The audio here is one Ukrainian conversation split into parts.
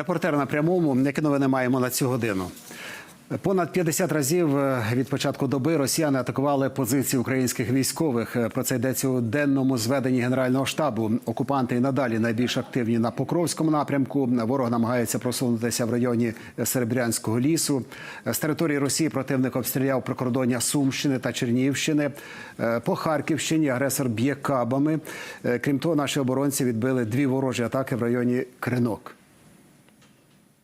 Репортер на прямому. Які новини маємо на цю годину? Понад 50 разів е, від початку доби росіяни атакували позиції українських військових. Е, Про це йдеться у денному зведенні Генерального штабу. Окупанти і надалі найбільш активні на Покровському напрямку. Ворог намагається просунутися в районі Серебрянського лісу. З території Росії противник обстріляв прикордоння Сумщини та Чернігівщини. Е, По Харківщині агресор б'є кабами. Крім того, наші оборонці відбили дві ворожі атаки в районі Кринок.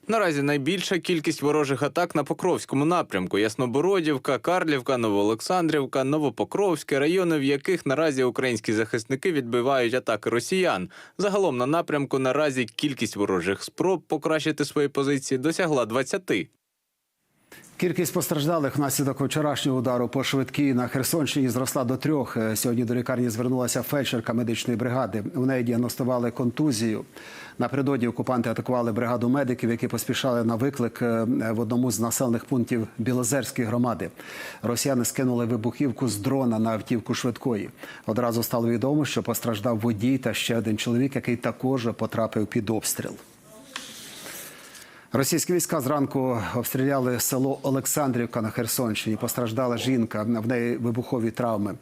Наразі найбільша кількість ворожих атак на Покровському напрямку: Яснобородівка, Карлівка, Новоолександрівка, Новопокровське, райони, в яких наразі українські захисники відбивають атаки росіян. Загалом на напрямку наразі кількість ворожих спроб покращити свої позиції досягла 20. Кількість постраждалих внаслідок вчорашнього удару по швидкій на Херсонщині зросла до трьох. Сьогодні до лікарні звернулася фельдшерка медичної бригади. У неї діагностували контузію. Напередодні окупанти атакували бригаду медиків, які поспішали на виклик е, в одному з населених пунктів Білозерської громади. Росіяни скинули вибухівку з дрона на автівку швидкої. Одразу стало відомо, що постраждав водій та ще один чоловік, який також потрапив під обстріл. Російські війська зранку обстріляли село Олександрівка на Херсонщині. Постраждала жінка. В неї вибухові травми.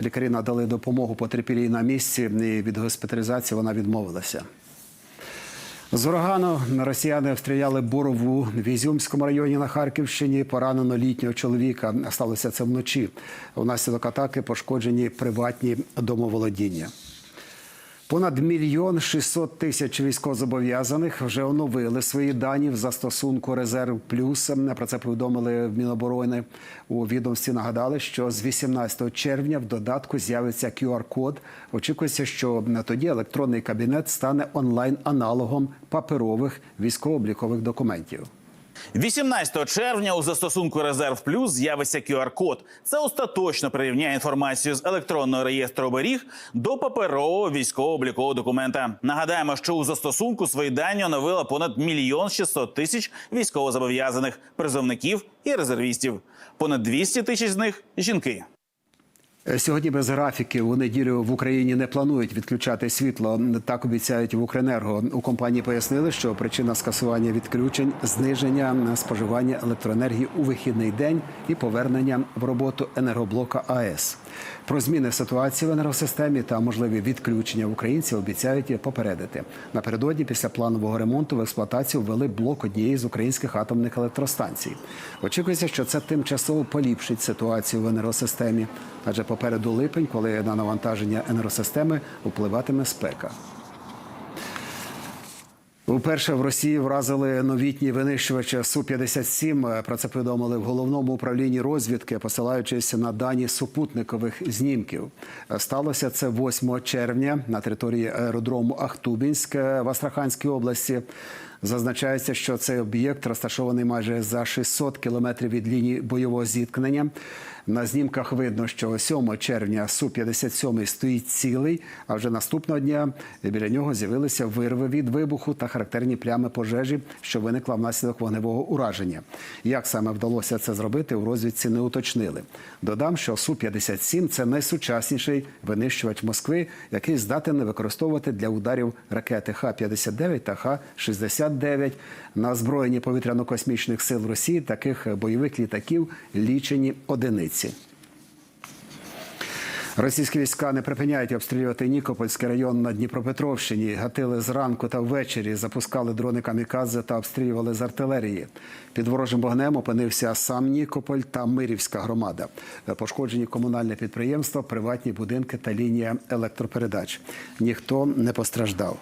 Лікарі надали допомогу потерпілій на місці. І від госпіталізації вона відмовилася. З урагану росіяни обстріляли Борову в Ізюмському районі на Харківщині. Поранено літнього чоловіка. Сталося це вночі. Внаслідок атаки пошкоджені приватні домоволодіння. Понад мільйон 600 тисяч військовозобов'язаних вже оновили свої дані в застосунку Резерв Плюс. Про це повідомили в Міноборони. У відомстві нагадали, що з 18 червня в додатку з'явиться QR-код. Очікується, що тоді електронний кабінет стане онлайн-аналогом паперових військово-облікових документів. 18 червня у застосунку Резерв Плюс з'явиться QR-код. Це остаточно прирівняє інформацію з електронного реєстру оберіг до паперового військово-облікового документа. Нагадаємо, що у застосунку свої дані оновила понад мільйон 600 тисяч військовозобов'язаних призовників і резервістів. Понад 200 тисяч з них жінки. Сьогодні без графіків у неділю в Україні не планують відключати світло. Так обіцяють в Укренерго. У компанії пояснили, що причина скасування відключень зниження споживання електроенергії у вихідний день і повернення в роботу енергоблока АЕС. Про зміни ситуації в енергосистемі та можливі відключення українців обіцяють попередити. Напередодні після планового ремонту в експлуатацію ввели блок однієї з українських атомних електростанцій. Очікується, що це тимчасово поліпшить ситуацію в енергосистемі, адже попереду липень, коли на навантаження енергосистеми впливатиме спека. Уперше в Росії вразили новітні винищувачі Су-57. Про це повідомили в головному управлінні розвідки, посилаючись на дані супутникових знімків. Сталося це 8 червня на території аеродрому Ахтубінськ в Астраханській області. Зазначається, що цей об'єкт розташований майже за 600 кілометрів від лінії бойового зіткнення. На знімках видно, що 7 червня Су-57 стоїть цілий, а вже наступного дня біля нього з'явилися вирви від вибуху та характерні плями пожежі, що виникла внаслідок вогневого ураження. Як саме вдалося це зробити, у розвідці не уточнили. Додам, що Су-57 – це найсучасніший винищувач Москви, який здатен використовувати для ударів ракети Х-59 та Х-69. На озброєнні повітряно-космічних сил Росії таких бойових літаків лічені одиниці. Російські війська не припиняють обстрілювати Нікопольський район на Дніпропетровщині. Гатили зранку та ввечері, запускали дрони камікадзе та обстрілювали з артилерії. Під ворожим вогнем опинився сам Нікополь та Мирівська громада. Пошкоджені комунальне підприємство, приватні будинки та лінія електропередач. Ніхто не постраждав.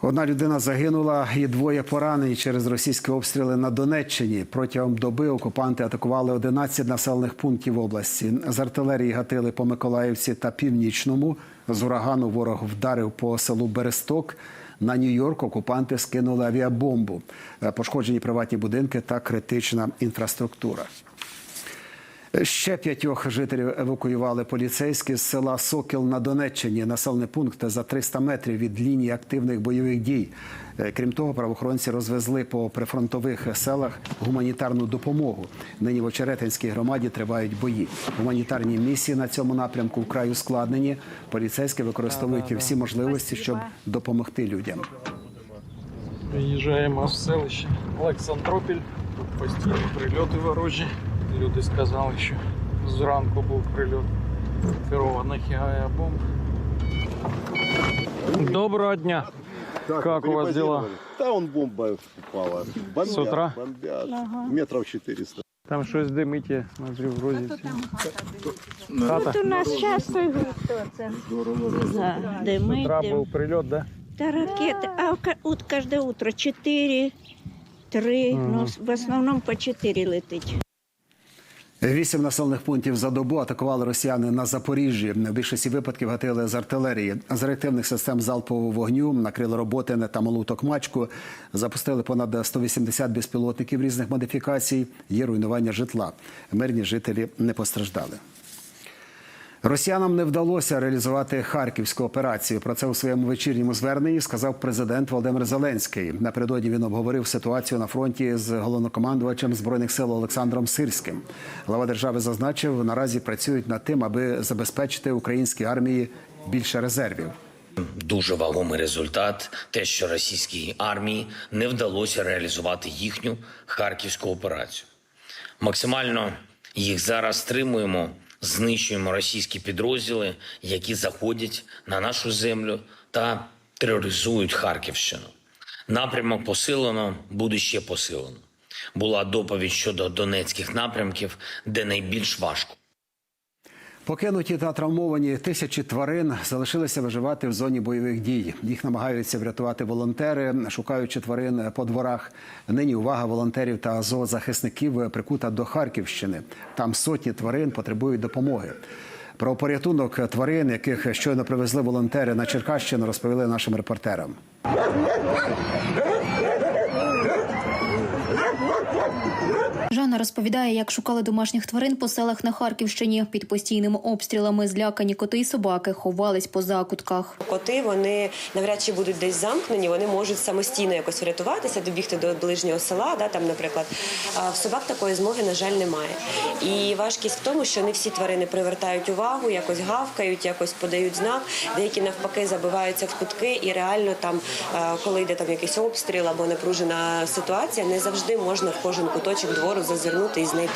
Одна людина загинула і двоє поранені через російські обстріли на Донеччині. Протягом доби окупанти атакували 11 населених пунктів області. З артилерії гатили по Миколаївці та Північному. З урагану ворог вдарив по селу Бересток. На Нью-Йорк окупанти скинули авіабомбу. Пошкоджені приватні будинки та критична інфраструктура. Ще п'ятьох жителів евакуювали поліцейські з села Сокіл на Донеччині, населений пункт за 300 метрів від лінії активних бойових дій. Е, Крім того, правоохоронці розвезли по прифронтових селах гуманітарну допомогу. Нині в Очеретинській громаді тривають бої. Гуманітарні місії на цьому напрямку вкрай ускладнені. Поліцейські використовують всі можливості, щоб допомогти людям. Приїжджаємо в селище Олександропіль. Тут постійні прильоти ворожі. Люди сказали, що зранку був прильот керованих авіабомб. Доброго дня! Так, Как у вас дела? Да, он бомба упала. Бомбят, С утра? бомбят. Метров 400. Там щось димить, я смотрю, вроді. Хата. От у нас часто да, димить, Утра був прильот, да? Та ракети, а ка- от кожне утро 4, 3, ну, в основному по 4 летить. Вісім населених пунктів за добу атакували росіяни на Запоріжжі. В більшості випадків гатили з артилерії. З реактивних систем залпового вогню накрили роботи та малу токмачку. Запустили понад 180 безпілотників різних модифікацій. Є руйнування житла. Мирні жителі не постраждали. Росіянам не вдалося реалізувати харківську операцію. Про це у своєму вечірньому зверненні сказав президент Володимир Зеленський. Напередодні він обговорив ситуацію на фронті з головнокомандувачем збройних сил Олександром Сирським. Глава держави зазначив, наразі працюють над тим, аби забезпечити українській армії більше резервів. Дуже вагомий результат те, що російській армії не вдалося реалізувати їхню харківську операцію. Максимально їх зараз стримуємо, знищуємо російські підрозділи, які заходять на нашу землю та тероризують Харківщину. Напрямок посилено, буде ще посилено. Була доповідь щодо донецьких напрямків, де найбільш важко. Покинуті та травмовані тисячі тварин залишилися виживати в зоні бойових дій. Їх намагаються врятувати волонтери, шукаючи тварин по дворах. Нині увага волонтерів та зоозахисників прикута до Харківщини. Там сотні тварин потребують допомоги. Про порятунок тварин, яких щойно привезли волонтери на Черкащину, розповіли нашим репортерам. Жанна розповідає, як шукали домашніх тварин по селах на Харківщині. Під постійними обстрілами злякані коти й собаки ховались по закутках. Коти вони навряд чи будуть десь замкнені, вони можуть самостійно якось врятуватися, добігти до ближнього села, да, там, наприклад. А в собак такої змоги, на жаль, немає. І важкість в тому, що не всі тварини привертають увагу, якось гавкають, якось подають знак. Деякі навпаки забиваються в кутки, і реально там, коли йде там якийсь обстріл або напружена ситуація, не завжди можна в кожен куточок двору зазирнути і знайти.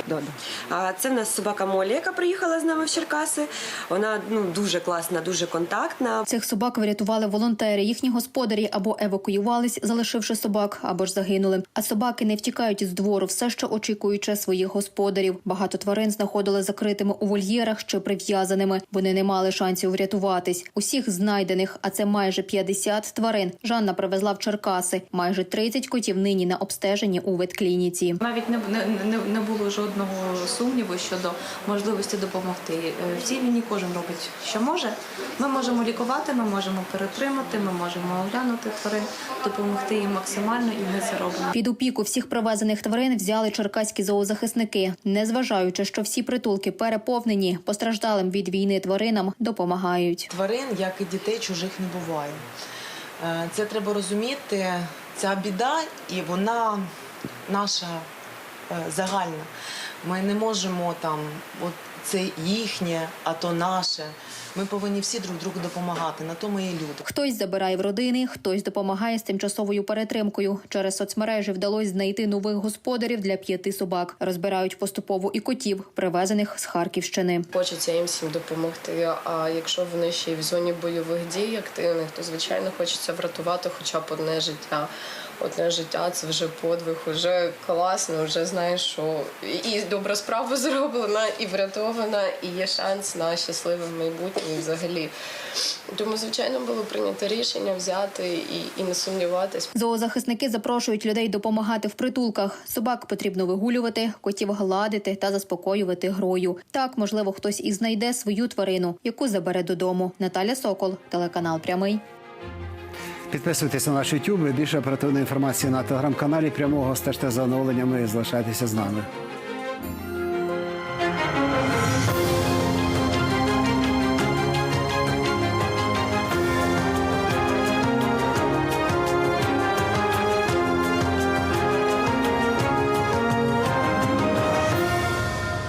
А це в нас собака Молі, яка приїхала з нами в Черкаси. Вона ну дуже класна, дуже контактна. Цих собак врятували волонтери. Їхні господарі або евакуювались, залишивши собак, або ж загинули. А собаки не втікають із двору, все ще очікуючи своїх господарів. Багато тварин знаходили закритими у вольєрах чи прив'язаними. Вони не мали шансів врятуватись. Усіх знайдених, а це майже 50 тварин. Жанна привезла в Черкаси. Майже 30 котів нині на обстеженні у ветклініці. Навіть не, не, не, не було жодного сумніву щодо можливості допомогти. Е, В цій війні кожен робить, що може. Ми можемо лікувати, ми можемо перетримати, ми можемо оглянути тварин, допомогти їм максимально, і ми це робимо. Під опіку всіх привезених тварин взяли черкаські зоозахисники, незважаючи, що всі притулки переповнені, постраждалим від війни тваринам допомагають. тварин, як і дітей, чужих не буває. Е, Це треба розуміти. Ця біда, і вона наша е, загальна. Ми не можемо там, от це їхнє, а то наше. Ми повинні всі друг другу допомагати. На то ми і люди. Хтось забирає в родини, хтось допомагає з тимчасовою перетримкою. Через соцмережі вдалося знайти нових господарів для п'яти собак. Розбирають поступово і котів, привезених з Харківщини. Хочеться їм всім допомогти. А якщо вони ще й в зоні бойових дій активних, то звичайно хочеться врятувати хоча б одне життя. Одне життя це вже подвиг, вже класно, вже знаєш, що і добра справа зроблена, і врятована, і є шанс на щасливе майбутнє і взагалі. Тому, звичайно, було прийнято рішення взяти і, і не сумніватись. Зоозахисники запрошують людей допомагати в притулках. Собак потрібно вигулювати, котів гладити та заспокоювати грою. Так, можливо, хтось і знайде свою тварину, яку забере додому. Наталя Сокол, телеканал Прямий. Підписуйтесь на наш YouTube. Більше оперативної інформації на телеграм-каналі прямого стежте за оновленнями. Залишайтеся з нами.